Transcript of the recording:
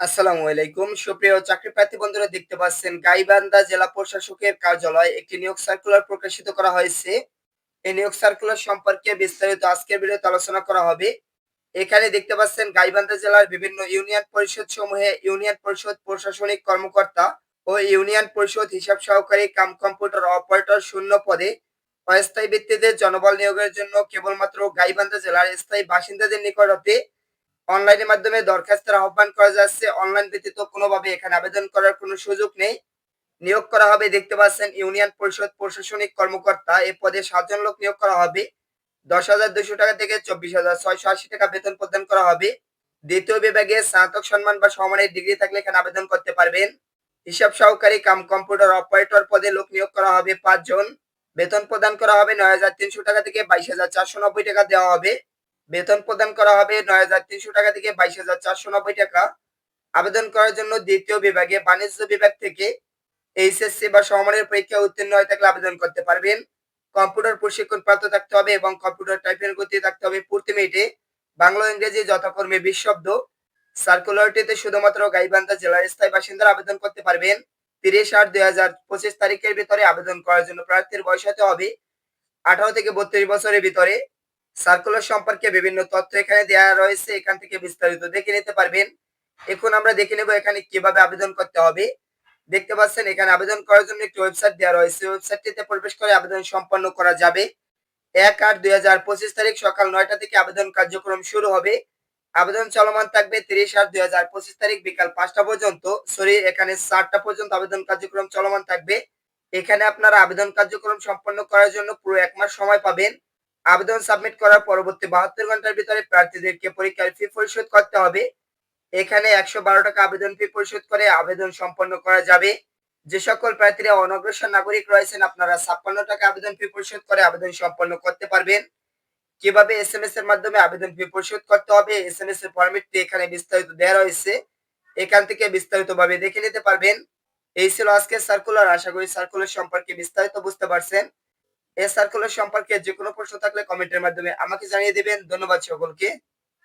আসসালামু আলাইকুম। সুপ্রিয় চাকরি প্রার্থী বন্ধুরা, দেখতে পাচ্ছেন গাইবান্ধা জেলা প্রশাসকের কার্যালয়ে একটি নিয়োগ সার্কুলার প্রকাশিত করা হয়েছে। এই নিয়োগ সার্কুলার সম্পর্কে বিস্তারিত আজকের ভিডিওতে আলোচনা করা হবে। এখানে দেখতে পাচ্ছেন গাইবান্ধা জেলার বিভিন্ন ইউনিয়ন পরিষদ সমূহে ইউনিয়ন পরিষদ প্রশাসনিক কর্মকর্তা ও ইউনিয়ন পরিষদ হিসাব সহকারী কাম কম্পিউটার অপারেটর শূন্য পদে অস্থায়ী ভিত্তিতে জনবল নিয়োগের জন্য কেবলমাত্র গাইবান্ধা জেলার স্থায়ী বাসিন্দাদের নিকট হতে অনলাইনের মাধ্যমে দরখাস্তের আহ্বান করা যাচ্ছে। অনলাইন ব্যতীত কোনোভাবে এখানে আবেদন করার কোনো সুযোগ নেই। নিয়োগ করা হবে, দেখতে পাচ্ছেন, ইউনিয়ন পরিষদ প্রশাসনিক কর্মকর্তা। এ পদে সাতজন লোক নিয়োগ করা হবে। দশ হাজার দুশো টাকা থেকে চব্বিশ হাজার ছয়শো আশি টাকা বেতন প্রদান করা হবে। দ্বিতীয় বিভাগে স্নাতক সম্মান বা সমানের ডিগ্রি থাকলে এখানে আবেদন করতে পারবেন। হিসাব সহকারী কাম কম্পিউটার অপারেটর পদে লোক নিয়োগ করা হবে পাঁচজন। বেতন প্রদান করা হবে নয় হাজার তিনশো টাকা থেকে বাইশ হাজার চারশো নব্বই টাকা দেওয়া হবে। বেতন প্রদান করা হবে নয় হাজার তিনশো টাকা থেকে বাইশ হাজার চারশো নব্বই টাকা। আবেদন করার জন্য দ্বিতীয় বিভাগে বাণিজ্য বিভাগ থেকে এইচএসসি বা সমমানের পরীক্ষা উত্তীর্ণ হয়ে থাকলে আবেদন করতে পারবেন। কম্পিউটার প্রশিক্ষণ প্রাপ্ত থাকতে হবে এবং কম্পিউটার টাইপের গতি থাকতে হবে। প্রতি মিনিটে বাংলা, ইংরেজি, যথাক্রমে বিশ শব্দ। সার্কুলারটিতে শুধুমাত্র গাইবান্ধা জেলার স্থায়ী বাসিন্দারা আবেদন করতে পারবেন। তিরিশ আট দুই হাজার পঁচিশ তারিখের ভিতরে আবেদন করার জন্য প্রার্থীর বয়স হতে হবে। আঠারো থেকে বত্রিশ বছরের ভিতরে সার্কুলার সম্পর্কে বিভিন্ন তথ্য এখানে দেওয়া রয়েছে, এখান থেকে বিস্তারিত দেখে নিতে পারবেন। এখন আমরা দেখে নেব এখানে কীভাবে আবেদন করতে হবে। দেখতে পাচ্ছেন, এখানে আবেদন করার জন্য একটি ওয়েবসাইট দেওয়া রয়েছে। ওয়েবসাইটটিতে প্রবেশ করে আবেদন সম্পন্ন করা যাবে। এক আট দুই হাজার পঁচিশ তারিখ সকাল নয়টা থেকে আবেদন কার্যক্রম শুরু হবে। আবেদন চলমান থাকবে তিরিশ আট দুই হাজার পঁচিশ তারিখ বিকাল পাঁচটা পর্যন্ত। সরি, এখানে চারটা পর্যন্ত আবেদন কার্যক্রম চলমান থাকবে। এখানে আপনারা আবেদন কার্যক্রম সম্পন্ন করার জন্য পুরো এক মাস সময় পাবেন। আবেদন সাবমিট করার পরবর্তী বাহাত্তর ঘণ্টার ভিতরে প্রার্থীদেরকে পরীক্ষার ফি পরিশোধ করতে হবে। এখানে একশো বারো টাকা আবেদন ফি পরিশোধ করে আবেদন সম্পন্ন করা যাবে। যে সকল প্রার্থীরা অনগ্রসর নাগরিক রয়েছেন, আপনারা ছাপ্পান্ন টাকা আবেদন ফি পরিশোধ করে আবেদন সম্পন্ন করতে পারবেন। কীভাবে এস এম এস এর মাধ্যমে আবেদন ফি পরিশোধ করতে হবে এস এম এস এর ফরম্যাটটি এখানে বিস্তারিত দেওয়া রয়েছে। এখান থেকে বিস্তারিত ভাবে দেখে নিতে পারবেন। এই ছিল আজকের সার্কুলার আশা করি সার্কুলার সম্পর্কে বিস্তারিত বুঝতে পারছেন। এই সার্কুলার সম্পর্কে যে কোনো প্রশ্ন থাকলে কমেন্টের মাধ্যমে আমাকে জানিয়ে দিবেন। ধন্যবাদ সকলকে।